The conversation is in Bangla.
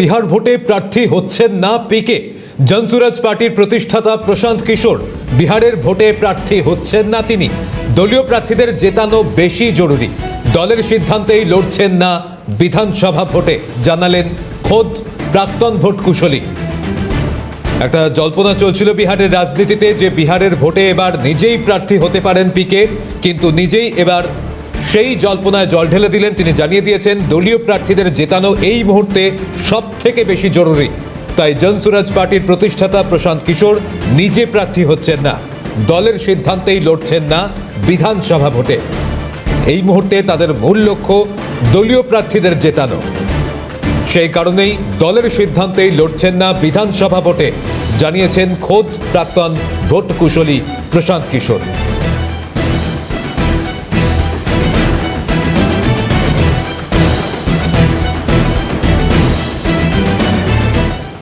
বিহার ভোটে প্রার্থী হচ্ছেন না পিকে। জনসুরাজ পার্টির প্রতিষ্ঠাতা প্রশান্ত কিশোর, বিহারের ভোটে প্রার্থী হচ্ছেন না তিনি। দলীয় প্রার্থীদের জেতানো বেশি জরুরি। দলের সিদ্ধান্তেই লড়ছেন না বিধানসভা ভোটে, জানালেন খোদ প্রাক্তন ভোট কুশলী একটা জল্পনা চলছিল বিহারের রাজনীতিতে যে বিহারের ভোটে এবার নিজেই প্রার্থী হতে পারেন পিকে, কিন্তু নিজেই এবার সেই জল্পনায় জল ঢেলে দিলেন, তিনি জানিয়ে দিয়েছেন, দলীয় প্রার্থীদের জেতানো এই মুহূর্তে সব থেকে বেশি জরুরি। তাই জনসুরাজ পার্টির প্রতিষ্ঠাতা প্রশান্ত কিশোর নিজে প্রার্থী হচ্ছেন না। দলের সিদ্ধান্তেই লড়ছেন না বিধানসভা ভোটে। এই মুহূর্তে তাদের মূল লক্ষ্য দলীয় প্রার্থীদের জেতানো। সেই কারণেই দলের সিদ্ধান্তেই লড়ছেন না বিধানসভা ভোটে, জানিয়েছেন খোদ প্রাক্তন ভোট কুশলী প্রশান্ত কিশোর।